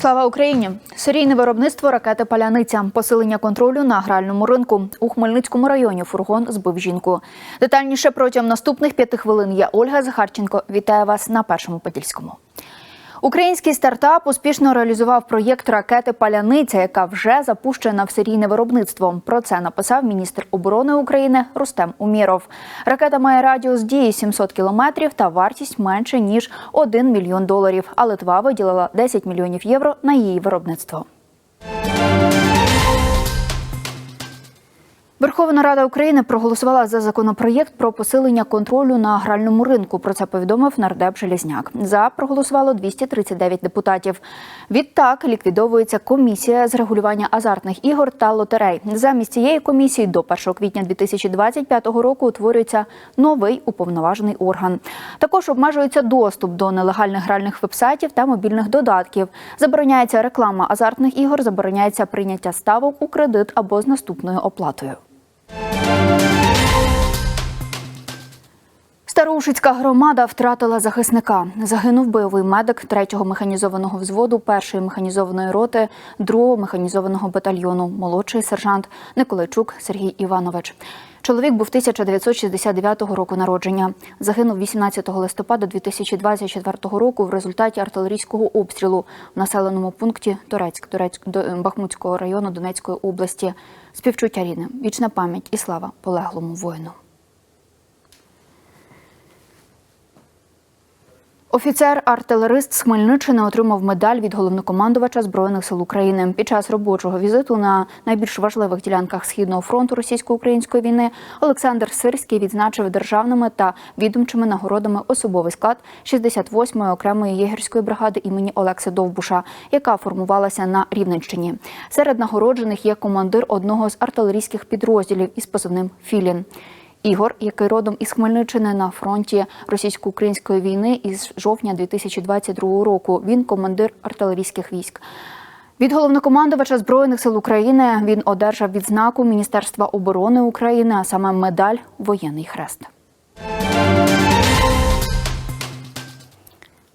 Слава Україні! Серійне виробництво ракети Паляниця, посилення контролю на гральному ринку у Хмельницькому районі. Фургон збив жінку. Детальніше протягом наступних п'яти хвилин. Я Ольга Захарченко. Вітаю вас на першому подільському. Український стартап успішно реалізував проєкт ракети Паляниця, яка вже запущена в серійне виробництво. Про це написав міністр оборони України Рустем Уміров. Ракета має радіус дії 700 кілометрів та вартість менше ніж 1 мільйон доларів. А Литва виділила 10 мільйонів євро на її виробництво. Верховна Рада України проголосувала за законопроєкт про посилення контролю на гральному ринку. Про це повідомив нардеп Желізняк. За проголосувало 239 депутатів. Відтак ліквідовується комісія з регулювання азартних ігор та лотерей. Замість цієї комісії до 1 квітня 2025 року утворюється новий уповноважений орган. Також обмежується доступ до нелегальних гральних вебсайтів та мобільних додатків. Забороняється реклама азартних ігор, забороняється прийняття ставок у кредит або з наступною оплатою. Староушицька громада втратила захисника. Загинув бойовий медик 3-го механізованого взводу 1-ї механізованої роти 2-го механізованого батальйону, молодший сержант Николайчук Сергій Іванович. Чоловік був 1969 року народження. Загинув 18 листопада 2024 року в результаті артилерійського обстрілу в населеному пункті Торецьк, Торецьк Бахмутського району Донецької області. Співчуття рідним, вічна пам'ять і слава полеглому воїну. Офіцер-артилерист з Хмельниччини отримав медаль від головнокомандувача збройних сил України. Під час робочого візиту на найбільш важливих ділянках східного фронту російсько-української війни Олександр Сирський відзначив державними та відомчими нагородами особовий склад 68-ї окремої єгерської бригади імені Олекси Довбуша, яка формувалася на Рівненщині. Серед нагороджених є командир одного з артилерійських підрозділів із позивним Філін. Ігор, який родом із Хмельниччини на фронті російсько-української війни із жовтня 2022 року. Він командир артилерійських військ. Від головнокомандувача збройних сил України він одержав відзнаку Міністерства оборони України, а саме медаль Воєнний хрест.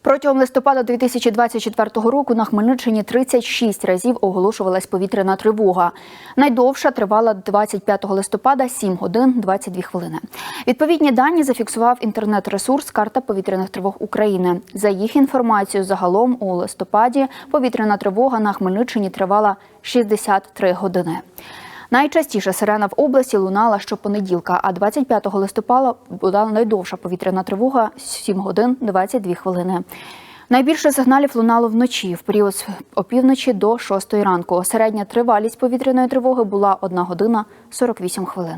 Протягом листопада 2024 року на Хмельниччині 36 разів оголошувалась повітряна тривога. Найдовша тривала 25 листопада 7 годин 22 хвилини. Відповідні дані зафіксував інтернет-ресурс Карта повітряних тривог України. За їх інформацією, загалом у листопаді повітряна тривога на Хмельниччині тривала 63 години. Найчастіше сирена в області лунала щопонеділка, а 25 листопада була найдовша повітряна тривога 7 годин 22 хвилини. Найбільше сигналів лунало вночі в період з опівночі до 6 ранку. Середня тривалість повітряної тривоги була 1 година 48 хвилин.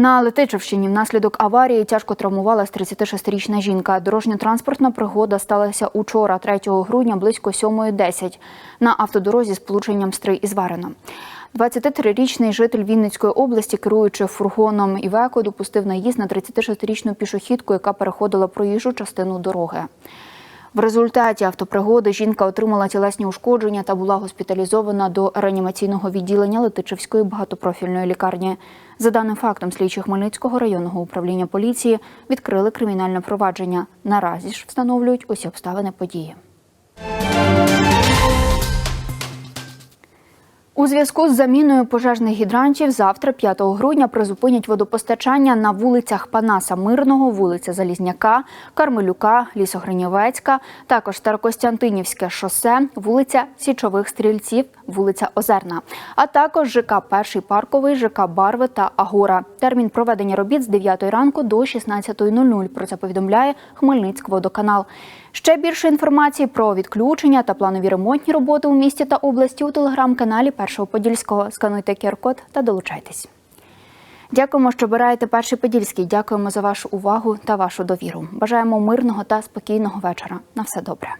На Летичівщині внаслідок аварії тяжко травмувалась 36-річна жінка. Дорожньо-транспортна пригода сталася учора, 3 грудня, близько 7.10 на автодорозі з полученням Стрий із Варена. 23-річний житель Вінницької області, керуючи фургоном Івеко, допустив наїзд на 36-річну пішохідку, яка переходила проїжджу частину дороги. В результаті автопригоди жінка отримала тілесні ушкодження та була госпіталізована до реанімаційного відділення Летичівської багатопрофільної лікарні. За даним фактом, слідчі Хмельницького районного управління поліції відкрили кримінальне провадження. Наразі ж встановлюють усі обставини події. У зв'язку з заміною пожежних гідрантів завтра, 5 грудня, призупинять водопостачання на вулицях Панаса Мирного, вулиця Залізняка, Кармелюка, Лісогринівецька, також Старокостянтинівське шосе, вулиця Січових Стрільців, вулиця Озерна, а також ЖК Перший парковий, ЖК Барви та Агора. Термін проведення робіт з 9 ранку до 16.00. Про це повідомляє Хмельницькводоканал. Ще більше інформації про відключення та планові ремонтні роботи у місті та області у телеграм-каналі Першого Подільського. Скануйте QR-код та долучайтесь. Дякуємо, що обираєте перший Подільський. Дякуємо за вашу увагу та вашу довіру. Бажаємо мирного та спокійного вечора. На все добре.